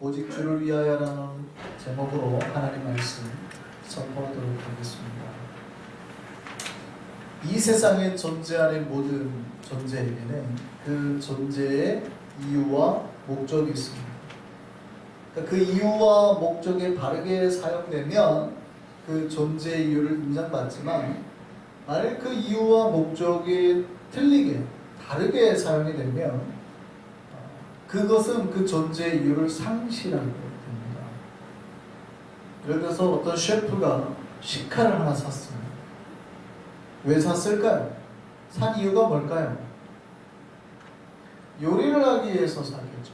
오직 주를 위하여라는 제목으로 하나님 말씀 선포하도록 하겠습니다. 이 세상에 존재하는 모든 존재에게는 그 존재의 이유와 목적이 있습니다. 그러니까 그 이유와 목적에 바르게 사용되면 그 존재의 이유를 인정받지만 만약 그 이유와 목적이 틀리게 다르게 사용이 되면 어, 그것은 그 존재의 이유를 상실하게 됩니다. 예를 들어서 어떤 셰프가 식칼을 하나 샀습니다. 왜 샀을까요? 산 이유가 뭘까요? 요리를 하기 위해서 샀겠죠.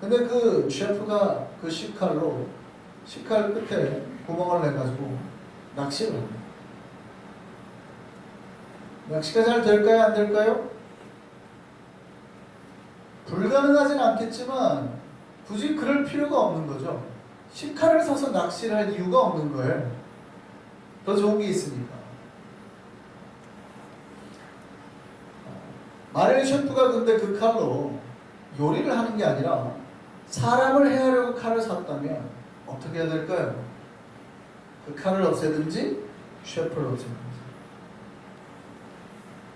근데 그 셰프가 그 식칼로 식칼 끝에 구멍을 내가지고 낚시를 합니다. 낚시가 잘 될까요? 안 될까요? 불가능하진 않겠지만 굳이 그럴 필요가 없는 거죠. 식칼을 사서 낚시를 할 이유가 없는 거예요. 더 좋은 게 있으니까. 만약에 셰프가 근데 그 칼로 요리를 하는 게 아니라 사람을 해하려고 칼을 샀다면 어떻게 해야 될까요? 그 칼을 없애든지 셰프를 없애든지.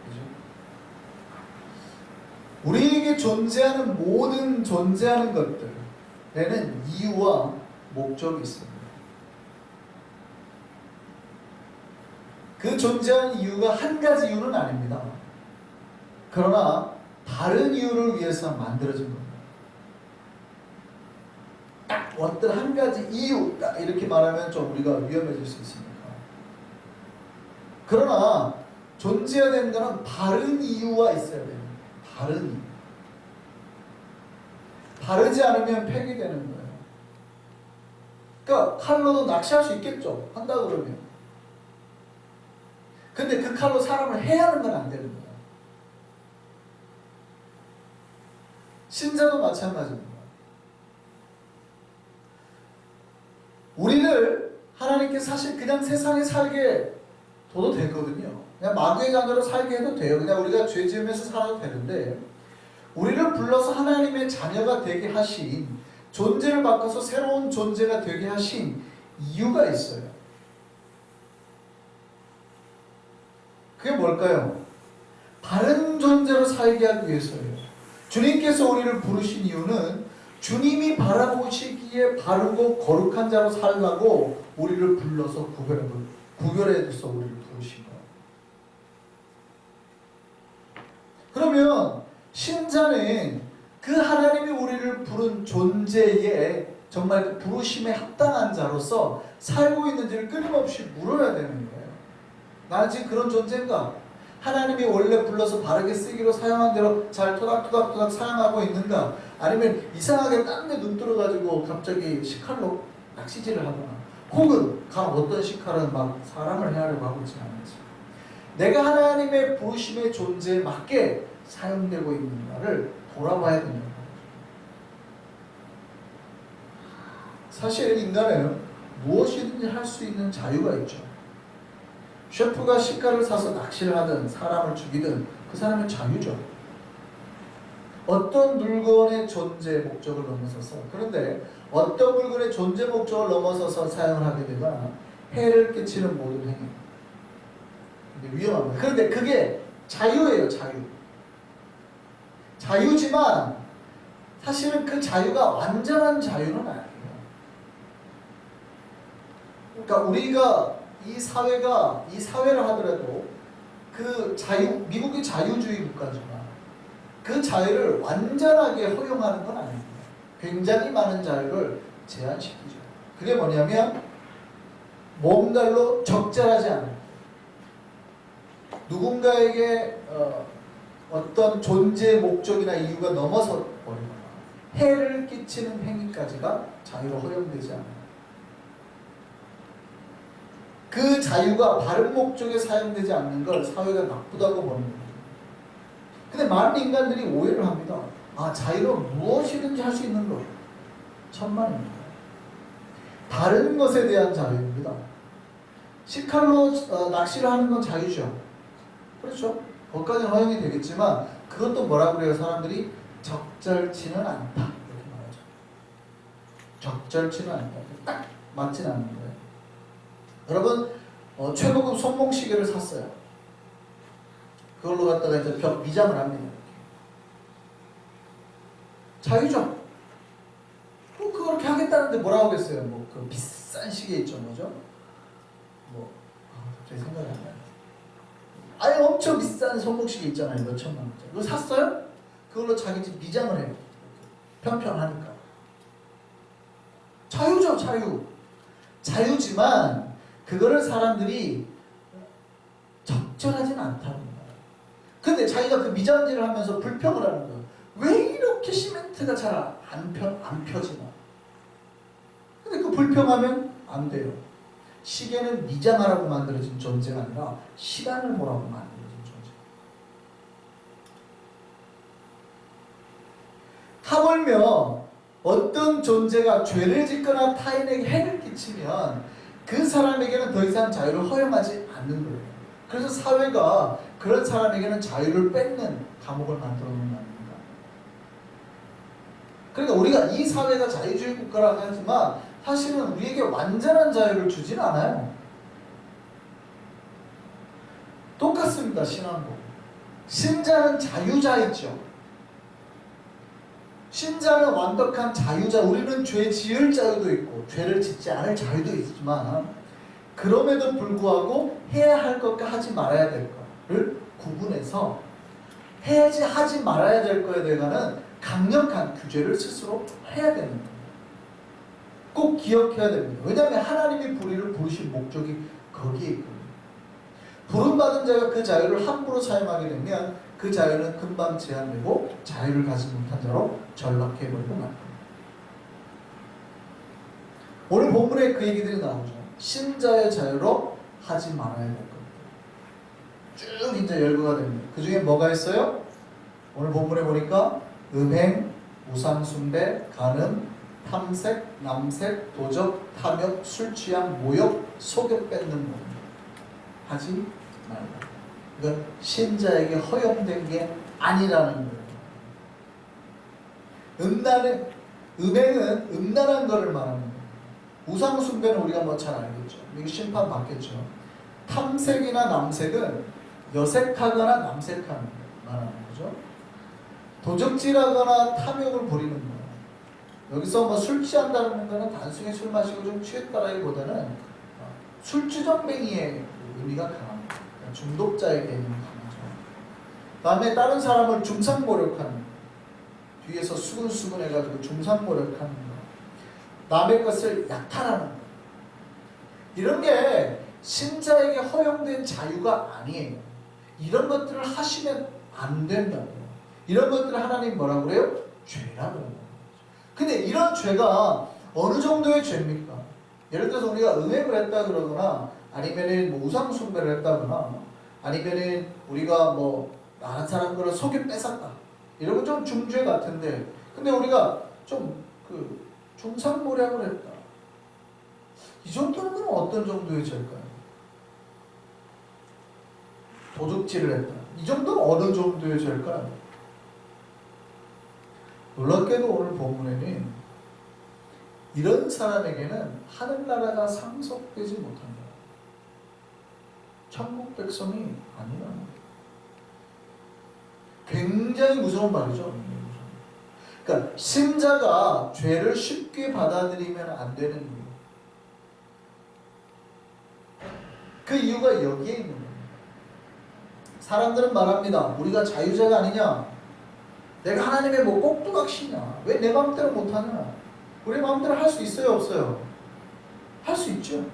그죠? 우리에게 존재하는 모든 존재하는 것들에는 이유와 목적이 있습니다. 그 존재하는 이유가 한 가지 이유는 아닙니다. 그러나 다른 이유를 위해서 만들어진 겁니다. 딱 어떤 한 가지 이유 딱 이렇게 말하면 좀 우리가 위험해질 수 있습니다. 그러나 존재해야 되는 것은 다른 이유가 있어야 됩니다. 다른 이유. 다르지 않으면 폐기되는 거예요. 그러니까 칼로도 낚시할 수 있겠죠. 한다 그러면. 근데 그 칼로 사람을 해하는 건 안 되는 거예요. 신자도 마찬가지입니다. 우리를 하나님께 사실 그냥 세상에 살게 둬도 되거든요. 그냥 마귀의 자녀로 살게 해도 돼요. 그냥 우리가 죄 지으면서 살아도 되는데 우리를 불러서 하나님의 자녀가 되게 하신 존재를 바꿔서 새로운 존재가 되게 하신 이유가 있어요. 그게 뭘까요? 다른 존재로 살게 하기 위해서예요. 주님께서 우리를 부르신 이유는 주님이 바라보시기에 바르고 거룩한 자로 살라고 우리를 불러서 구별해 구별해서 우리를 부르신 거예요. 그러면 신자는 그 하나님이 우리를 부른 존재에 정말 그 부르심에 합당한 자로서 살고 있는지를 끊임없이 물어야 되는 거예요. 나는 지금 그런 존재인가? 하나님이 원래 불러서 바르게 쓰기로 사용한 대로 잘 토닥토닥토닥 사용하고 있는가? 아니면 이상하게 딴 데 눈 들어가지고 갑자기 식칼로 낚시질을 하거나 혹은 간 어떤 식칼은 막 사람을 해하려고 하고 있지 않은지 내가 하나님의 부르심의 존재에 맞게 사용되고 있는가를 돌아봐야 되는 거예요. 사실 인간은 무엇이든지 할 수 있는 자유가 있죠. 셰프가 식가를 사서 낚시를 하든 사람을 죽이든 그 사람의 자유죠. 어떤 물건의 존재 목적을 넘어서서 그런데 어떤 물건의 존재 목적을 넘어서서 사용을 하게 되거나 해를 끼치는 모든 행위 위험합니다. 그런데 그게 자유예요, 자유. 자유지만 사실은 그 자유가 완전한 자유는 아니에요. 그러니까 우리가 이 사회가 이 사회를 하더라도 그 자유 미국이 자유주의 국가지만 그 자유를 완전하게 허용하는 건 아닙니다. 굉장히 많은 자유를 제한시키죠. 그게 뭐냐면 뭔가로 적절하지 않은 누군가에게 어, 어떤 존재의 목적이나 이유가 넘어서 버리거나 해를 끼치는 행위까지가 자유로 허용되지 않아요. 그 자유가 바른 목적에 사용되지 않는 걸 사회가 나쁘다고 보는 거예요. 근데 많은 인간들이 오해를 합니다. 아, 자유는 무엇이든지 할 수 있는 것. 천만입니다. 다른 것에 대한 자유입니다. 식칼로 어, 낚시를 하는 건 자유죠. 그렇죠? 거기까지는 허용이 되겠지만 그것도 뭐라 그래요? 사람들이 적절치는 않다. 이렇게 말하죠. 적절치는 않다. 딱 맞진 않는 거예요. 여러분 어, 최고급 손목 시계를 샀어요. 그걸로 갖다가 이제 벽 미장을 합니다. 자유죠. 뭐 그렇게 하겠다는데 뭐라고 하겠어요? 뭐 그 비싼 시계 있죠, 뭐죠? 뭐 아, 갑자기 생각이 안 나요. 아예 엄청 비싼 손목시계 있잖아요, 몇 천만 원짜리. 그거 샀어요? 그걸로 자기 집 미장을 해요. 편편하니까. 자유죠, 자유. 자유지만 그거를 사람들이 적절하진 않다는 거예요. 근데 자기가 그 미장질을 하면서 불평을 하는 거예요. 왜 이렇게 시멘트가 잘 안 펴, 안 펴지나? 근데 그 불평하면 안 돼요. 시계는 미장하라고 만들어진 존재가 아니라 시간을 보라고 만들어진 존재. 하물며 어떤 존재가 죄를 짓거나 타인에게 해를 끼치면 그 사람에게는 더 이상 자유를 허용하지 않는 거예요. 그래서 사회가 그런 사람에게는 자유를 뺏는 감옥을 만들어 놓는 겁니다. 그러니까 우리가 이 사회가 자유주의 국가라고 하지만 사실은 우리에게 완전한 자유를 주진 않아요. 똑같습니다. 신앙도. 신자는 자유자이죠. 신자는 완벽한 자유자. 우리는 죄 지을 자유도 있고 죄를 짓지 않을 자유도 있지만 그럼에도 불구하고 해야 할 것과 하지 말아야 될 것을 구분해서 해야지 하지 말아야 될 것에 대해서는 강력한 규제를 스스로 해야 거예요. 꼭 기억해야 됩니다. 왜냐하면 하나님이 우리를 부르신 목적이 거기에 있거든요. 부름받은 자가 그 자유를 함부로 사용하게 되면 그 자유는 금방 제한되고 자유를 가지 못한 자로 전락해버리고 말. 오늘 본문에 그 얘기들이 나오죠. 신자의 자유로 하지 말아야 될 겁니다. 쭉 이제 열거가 됩니다. 그 중에 뭐가 있어요? 오늘 본문에 보니까 음행, 우상숭배, 간음, 탐색, 남색, 도적, 탐욕, 술 취함, 모욕, 속여 뺏는 것 하지 말라. 이건 신자에게 허용된 게 아니라는 거예요. 음란은 음행은 음란한 것을 말하는 거예요. 우상 숭배는 우리가 뭐 잘 알겠죠. 이게 심판 받겠죠. 탐색이나 남색은 여색하거나 남색하는 거 말하는 거죠. 도적질하거나 탐욕을 부리는 거예요. 여기서 뭐 술 취한다는 거는 단순히 술 마시고 좀 취했다라기보다는 어, 술주정뱅이의 의미가 강합니다. 그러니까 중독자의 개념이 강하죠. 다음에 다른 사람을 중상모욕하는 뒤에서 수근수근 해가지고 중상모욕하는 거. 남의 것을 약탈하는 거. 이런 게 신자에게 허용된 자유가 아니에요. 이런 것들을 하시면 안 된다고요. 이런 것들을 하나님 뭐라고 그래요? 죄라고 이런 죄가 어느 정도의 죄입니까? 예를 들어서 우리가 음행을 했다 그러거나 아니면은 뭐 우상 숭배를 했다거나 아니면은 우리가 뭐 다른 사람 거를 속여 뺏었다 이런 건 좀 중죄 같은데 근데 우리가 좀 그 중상모략을 했다 이 정도는 어떤 정도의 죄일까요? 도둑질을 했다 이 정도는 어느 정도의 죄일까요? 놀랍게도 오늘 본문에는 이런 사람에게는 하늘나라가 상속되지 못한다. 천국 백성이 아니라. 굉장히 무서운 말이죠. 그러니까 신자가 죄를 쉽게 받아들이면 안 되는 이유. 그 이유가 여기에 있는 거예요. 사람들은 말합니다. 우리가 자유자가 아니냐? 내가 하나님의 뭐 꼭두각시냐? 왜 내 마음대로 못하냐? 우리 마음대로 할 수 있어요, 없어요? 할 수 있죠.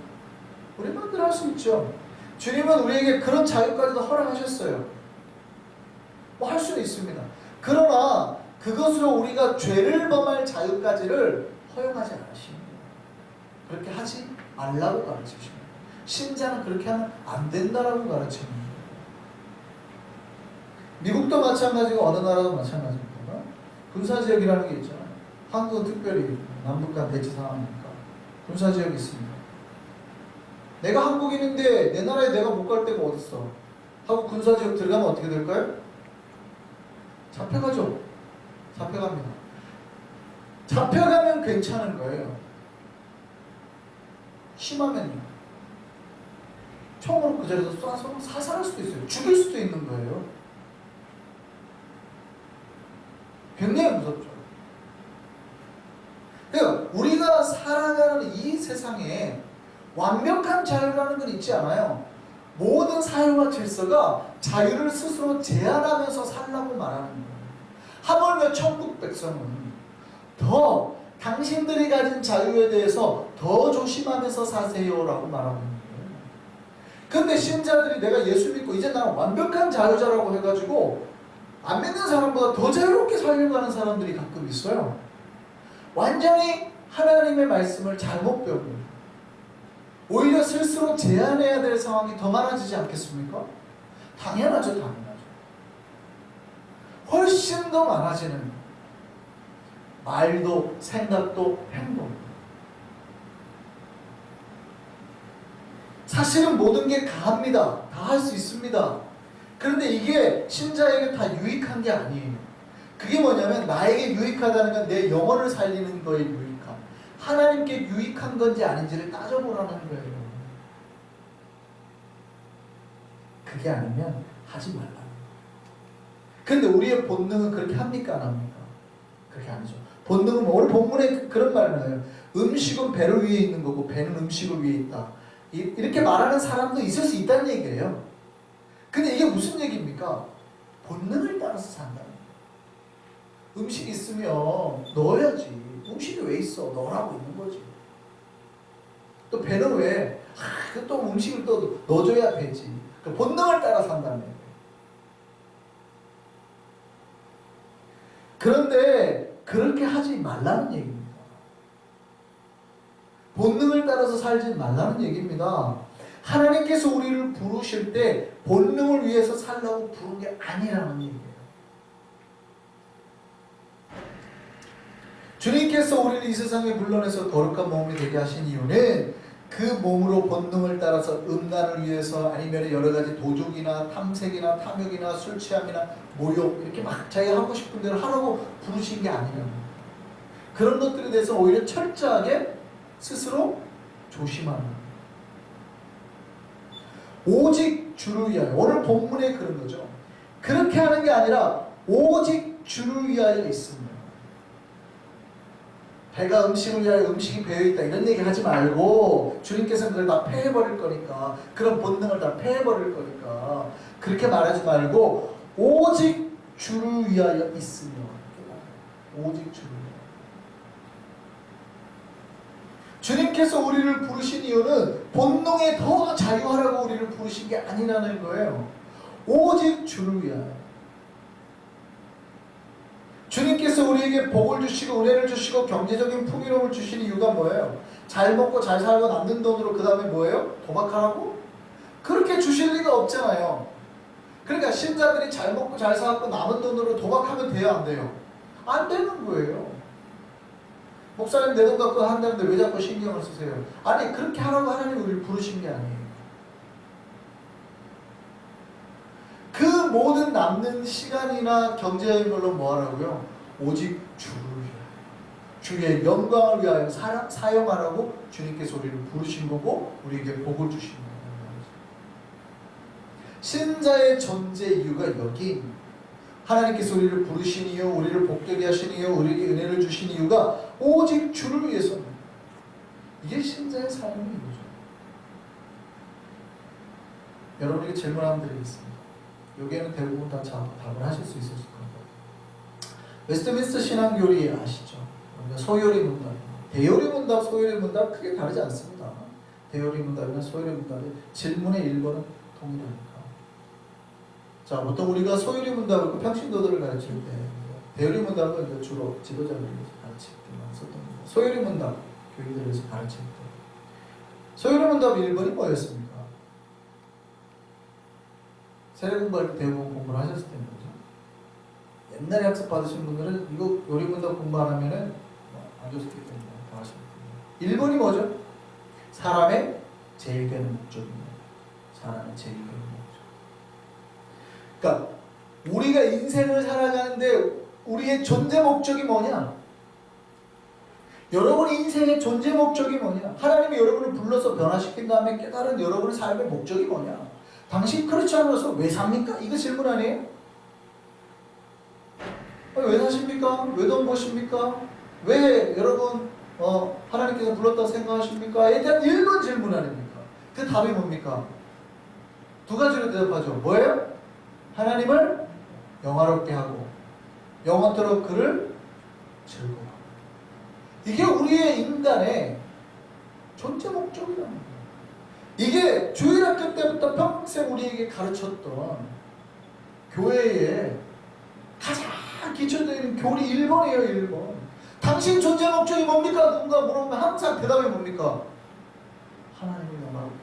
우리 마음대로 할 수 있죠. 주님은 우리에게 그런 자유까지도 허락하셨어요. 뭐 할 수는 있습니다. 그러나 그것으로 우리가 죄를 범할 자유까지를 허용하지 않으십니다. 그렇게 하지 말라고 가르치십니다. 신자는 그렇게 하면 안 된다라고 가르칩니다. 미국도 마찬가지고 어느 나라도 마찬가지입니다. 군사지역이라는 게 있잖아요. 한국은 특별히 남북한 대치 상황이니까 군사 지역이 있습니다. 내가 한국인인데 내 나라에 내가 못 갈 데가 어딨어. 하고 군사 지역 들어가면 어떻게 될까요? 잡혀가죠. 잡혀갑니다. 잡혀가면 괜찮은 거예요. 심하면요. 총으로 그 자리에서 쏴서 사살할 수도 있어요. 죽일 수도 있는 거예요. 굉장히 무섭죠. 그러니까 우리가 살아가는 이 세상에 완벽한 자유라는 건 있지 않아요. 모든 사회와 질서가 자유를 스스로 제한하면서 살라고 말하는 거예요. 하물며 천국 백성은 더 당신들이 가진 자유에 대해서 더 조심하면서 사세요라고 말하고 있는 거예요. 근데 신자들이 내가 예수 믿고 이제 나는 완벽한 자유자라고 해가지고 안 믿는 사람보다 더 자유롭게 살려고 하는 사람들이 가끔 있어요. 완전히 하나님의 말씀을 잘못 배웁니다. 오히려 스스로 제한해야 될 상황이 더 많아지지 않겠습니까? 당연하죠, 당연하죠. 훨씬 더 많아지는 말도 생각도 행동. 사실은 모든 게 가합니다. 다 할 수 있습니다. 그런데 이게 신자에게 다 유익한 게 아니에요. 그게 뭐냐면 나에게 유익하다는 건 내 영혼을 살리는 거에 유익함. 하나님께 유익한 건지 아닌지를 따져보라는 거예요. 그게 아니면 하지 말라. 근데 우리의 본능은 그렇게 합니까? 안 합니까? 그렇게 아니죠. 본능은 뭐 오늘 본문에 그런 말을 나요. 음식은 배를 위에 있는 거고 배는 음식을 위에 있다. 이- 이렇게 말하는 사람도 있을 수 있다는 얘기예요. 근데 이게 무슨 얘기입니까? 본능을 따라서 산다. 음식 있으면 넣어야지. 음식이 왜 있어? 넣으라고 있는 거지. 또 배는 왜? 아, 그또 음식을 또 넣어줘야 되지. 그 본능을 따라 산다는 얘기예요. 그런데 그렇게 하지 말라는 얘기입니다. 본능을 따라서 살지 말라는 얘기입니다. 하나님께서 우리를 부르실 때 본능을 위해서 살라고 부른 게 아니라는 얘기예요. 주님께서 우리를 이 세상에 불러내서 거룩한 몸이 되게 하신 이유는 그 몸으로 본능을 따라서 음란을 위해서 아니면 여러 가지 도둑이나 탐색이나 탐욕이나 술 취함이나 모욕 이렇게 막 자기가 하고 싶은 대로 하라고 부르신 게 아니에요. 그런 것들에 대해서 오히려 철저하게 스스로 조심하는. 오직 주를 위하여 오늘 본문에 그런 거죠. 그렇게 하는 게 아니라 오직 주를 위하여 있습니다. 배가 음식을 위하여 음식이 배어 있다 이런 얘기 하지 말고 주님께서는 그걸 다 패해버릴 거니까 그런 본능을 다 패해버릴 거니까 그렇게 말하지 말고 오직 주를 위하여 있으며 오직 주를 위하여. 주님께서 우리를 부르신 이유는 본능에 더 자유하라고 우리를 부르신 게 아니라는 거예요. 오직 주를 위하여 주님께서 우리에게 복을 주시고 은혜를 주시고 경제적인 풍요로움을 주시는 이유가 뭐예요? 잘 먹고 잘 살고 남는 돈으로 그 다음에 뭐예요? 도박하라고? 그렇게 주실 리가 없잖아요. 그러니까 신자들이 잘 먹고 잘 살고 남은 돈으로 도박하면 돼요, 안 돼요? 안 되는 거예요. 목사님 내 돈 갖고 한다는데 왜 자꾸 신경을 쓰세요? 아니 그렇게 하라고 하나님 우리를 부르신 게 아니에요. 그 모든 남는 시간이나 경제적인 걸로 뭐 하라고요? 오직 주를 위하여 주의 영광을 위하여 사, 사용하라고 주님께서 우리를 부르신 거고 우리에게 복을 주신 거예요. 신자의 존재 이유가 여기 하나님께서 우리를 부르신 이유, 우리를 복되게 하신 이유, 우리에게 은혜를 주신 이유가 오직 주를 위해서입니다. 이게 신자의 삶의 이유죠. 여러분에게 질문 한번 드리겠습니다. 여기에는 대부분 다 자- 답을 하실 수 있을 겁니다. 웨스트민스터 신앙교리 아시죠? 우리가 소요리 문답, 대요리 문답, 소요리 문답 크게 다르지 않습니다. 대요리 문답이나 소요리 문답의 질문의 1번은 동일하니까. 자, 보통 우리가 소요리 문답을 그 평신도들을 가르칠 때 대요리 문답은 이제 주로 지도자들에서 가르칠 때만 썼던 겁니다. 소요리 문답 교인들에서 가르칠 때 소요리 문답 1번이 뭐였습니까? 세례 공부할 때 대부분 공부를 하셨을 때는. 옛날에 학습 받으신 분들은 이거 요리 문답 공부 안 하면은 안 좋기 때문에 다 하시는 거예요. 1번이 뭐죠? 사람의 제일 되는 목적입니다. 사람의 제일 되는 목적. 그러니까 우리가 인생을 살아가는데 우리의 존재 목적이 뭐냐? 여러분 인생의 존재 목적이 뭐냐? 하나님이 여러분을 불러서 변화시킨 다음에 깨달은 여러분의 삶의 목적이 뭐냐? 당신 않아서 왜 삽니까? 이거 질문 아니에요? 어, 왜 사십니까? 왜 돈 버십니까? 왜 여러분 어, 하나님께서 불렀다고 생각하십니까?에 대한 1번 질문 아닙니까? 그 답이 뭡니까? 두 가지로 대답하죠. 뭐예요? 하나님을 영화롭게 하고 영원토록 그를 즐거워. 이게 우리의 인간의 존재 목적이라는 거예요. 이게 주일학교 때부터 평생 우리에게 가르쳤던 교회의 가장 기초적인 교리 1번이에요, 1번. 당신 존재 목적이 뭡니까? 누군가 물어보면 항상 대답이 뭡니까? 하나님을 영화롭게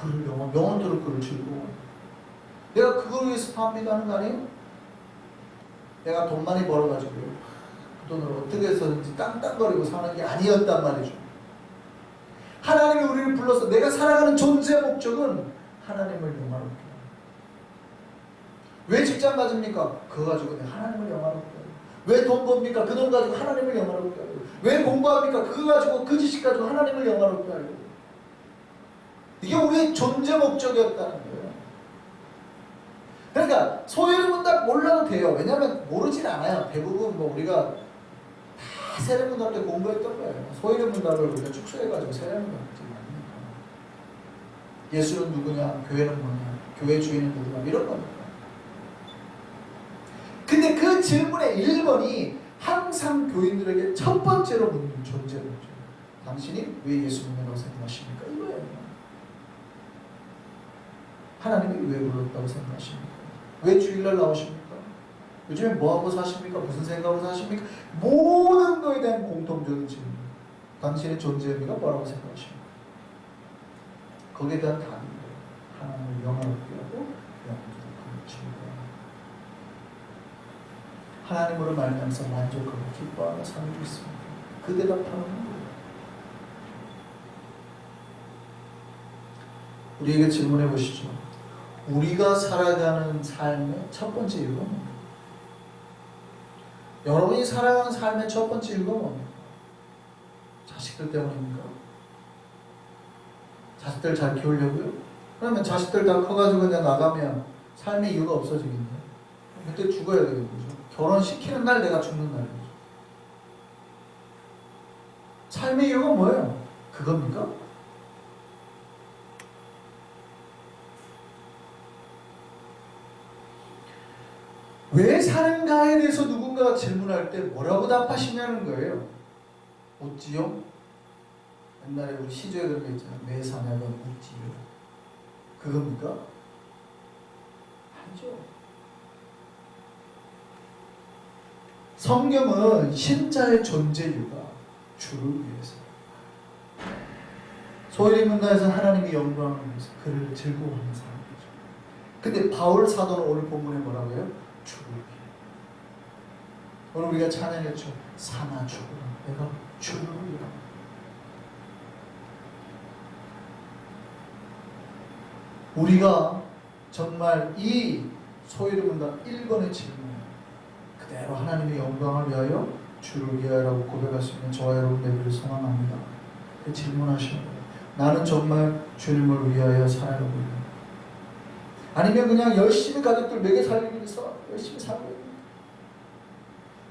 그를 영원, 영원토록 그를 즐거워. 내가 그걸 위해서 삽니다 하는 거 아니에요? 내가 돈 많이 벌어가지고요. 그 돈을 어떻게 해서든지 깡깡거리고 사는 게 아니었단 말이죠. 하나님이 우리를 불러서 내가 살아가는 존재 목적은 하나님을 영화롭게 왜 직장 가집니까? 그거 가지고 하나님을 영화롭게 왜 돈 법니까? 그 돈 가지고 하나님을 영화롭게 하고 왜 공부합니까? 그거 가지고 그 지식 가지고 하나님을 영화롭게 하고 이게 우리의 존재 목적이었다는 거예요. 그러니까 소유를 딱 몰라도 돼요. 왜냐하면 모르진 않아요. 대부분 뭐 우리가 다 세례문답 때 공부했던 거예요. 소유문답을 우리가 축소해가지고 세례문답. 예수는 누구냐? 교회는 뭐냐? 교회 주인은 누구냐? 이런 겁니다. 근데 그 질문의 1번이 항상 교인들에게 첫 번째로 묻는 존재는 당신이 왜 예수 믿는다고 생각하십니까? 이거예요. 하나님이 왜 불렀다고 생각하십니까? 왜 주일날 나오십니까? 요즘에 뭐하고 사십니까? 무슨 생각으로 사십니까? 모든 거에 대한 공통적인 질문. 당신의 존재 의미가 뭐라고 생각하십니까? 거기에 대한 답인 거예요. 하나님을 영화롭게 하고 영원히 즐거워. 하나님으로 말미암아서 만족하고 기뻐하며 살고 있습니다. 그 대답하는 거예요. 우리에게 질문해 보시죠. 우리가 살아가는 삶의 첫 번째 이유가 뭡니까? 여러분이 살아가는 삶의 첫 번째 이유가 뭡니까? 자식들 때문입니까? 자식들 잘 키우려고요? 그러면 자식들 다 커가지고 그냥 나가면 삶의 이유가 없어지겠네요. 그때 죽어야 거죠. 결혼시키는 날 내가 죽는 날이죠. 삶의 이유가 뭐예요? 그겁니까? 왜 사는가에 대해서 누군가가 질문할 때 뭐라고 답하시냐는 거예요. 묻지요? 옛날에 우리 시조에 그런 게 있잖아요. 왜 사냐가 묻지요. 그겁니까? 아니죠. 성경은 신자의 존재 이유가 주를 위해서. 소위 문화에서 하나님의 영광을 위해서 그를 즐거워하는 사람이죠. 근데 바울 사도는 오늘 본문에 뭐라고 해요? 주를 위해. 오늘 우리가 찬양했죠. 사나 죽으라. 내가 주를 위해. 우리가 정말 이 소위를 문다 1번의 질문 그대로 하나님의 영광을 위하여 주를 위하여라고 있는 저와 여러분 되기를 소망합니다. 그 질문하시는 거예요. 나는 정말 주님을 위하여 살아가고 있는 아니면 그냥 열심히 가족들 먹여 살리기 위해서 열심히 살고 있는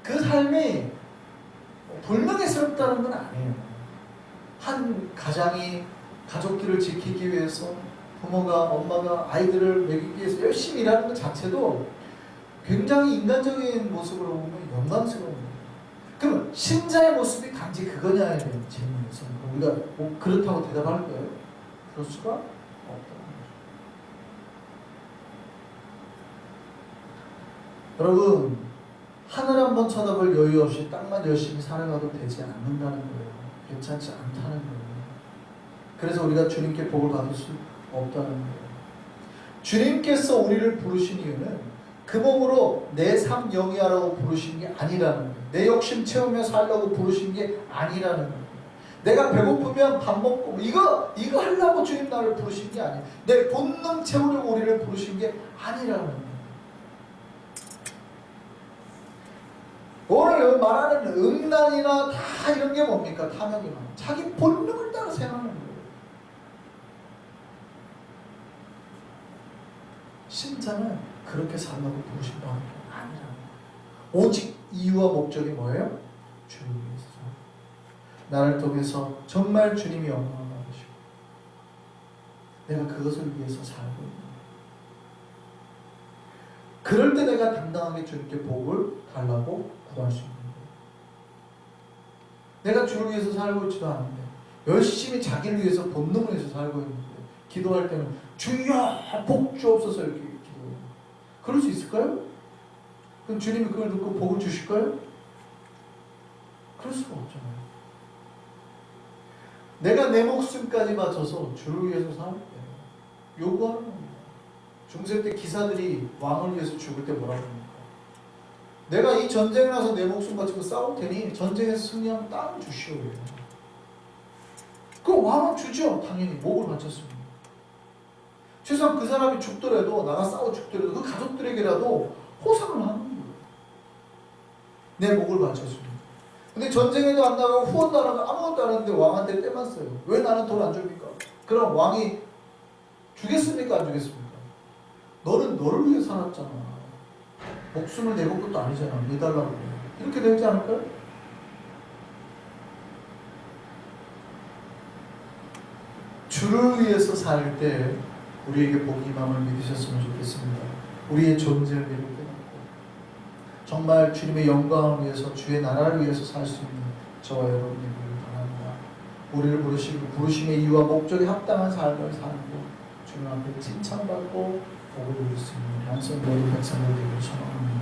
그 삶이 불명예스럽다는 건 아니에요. 한 가장이 가족들을 지키기 위해서 부모가 엄마가 아이들을 먹이기 위해서 열심히 일하는 것 자체도 굉장히 인간적인 모습으로 보면 영광스러운 거예요. 그럼 신자의 모습이 단지 그거냐에 대한 질문에서 우리가 뭐 그렇다고 대답할 거예요? 그럴 수가 없다는 거죠. 여러분 하늘 한번 쳐다볼 여유 없이 땅만 열심히 살아가도 되지 않는다는 거예요. 괜찮지 않다는 거예요. 그래서 우리가 주님께 복을 받을 수 없다는 거예요. 주님께서 우리를 부르신 이유는 그 몸으로 내 삶 영위하라고 부르신 게 아니라는 거예요. 내 욕심 채우며 살라고 부르신 게 아니라는 거예요. 내가 배고프면 밥 먹고 이거 이거 하려고 주님 나를 부르신 게 아니에요. 내 본능 채우려고 우리를 부르신 게 아니라는 거예요. 오늘 말하는 음란이나 다 이런 게 뭡니까? 탐욕이나 자기 본능을 따라 생각하는 거예요. 신자는 그렇게 살라고 부르신 바 아니라는 거예요. 오직 이유와 목적이 뭐예요? 주를 위해서 나를 통해서 정말 주님이 영광을 받으시고 내가 그것을 위해서 살고 있는. 그럴 때 내가 당당하게 주님께 복을 달라고 구할 수 있는 거예요. 내가 주를 위해서 살고 있지도 않은데 열심히 자기를 위해서 본능을 위해서 살고 있는데 기도할 때는 주여 복 주옵소서 이렇게. 그럴 수 있을까요? 그럼 주님이 그걸 듣고 복을 주실까요? 그럴 수가 없잖아요. 내가 내 목숨까지 바쳐서 주를 위해서 살 때 요구하는 겁니다. 중세 때 기사들이 왕을 위해서 죽을 때 뭐라고 합니까? 내가 이 전쟁을 나서 내 목숨 바치고 싸울 테니 전쟁에서 승리하면 땅을 주시오. 그 왕은 주죠. 당연히 목을 바쳤습니다. 최소한 그 사람이 죽더라도 나가 싸워 죽더라도 그 가족들에게라도 호상을 하는 거예요. 내 목을 바쳤습니다. 근데 전쟁에도 안 나가고 안 하고 아무것도 안 하는데 왕한테 떼만 써요. 왜 나는 돈 안 줍니까? 그럼 왕이 주겠습니까? 안 주겠습니까? 너는 너를 위해 살았잖아. 목숨을 내건 것도 아니잖아. 내달라고. 이렇게 되지 않을까요? 주를 위해서 살 때 우리에게 복이 임함을 믿으셨으면 좋겠습니다. 우리의 존재를 하고 정말 주님의 영광을 위해서 주의 나라를 위해서 살 수 있는 저와 여러분이 되기를 바랍니다. 우리를 부르시고 부르심의 이유와 목적에 합당한 삶을 것 주님 앞에 칭찬받고 복을 누릴 수 있는 양성 모든 백성들 되기를 소망합니다.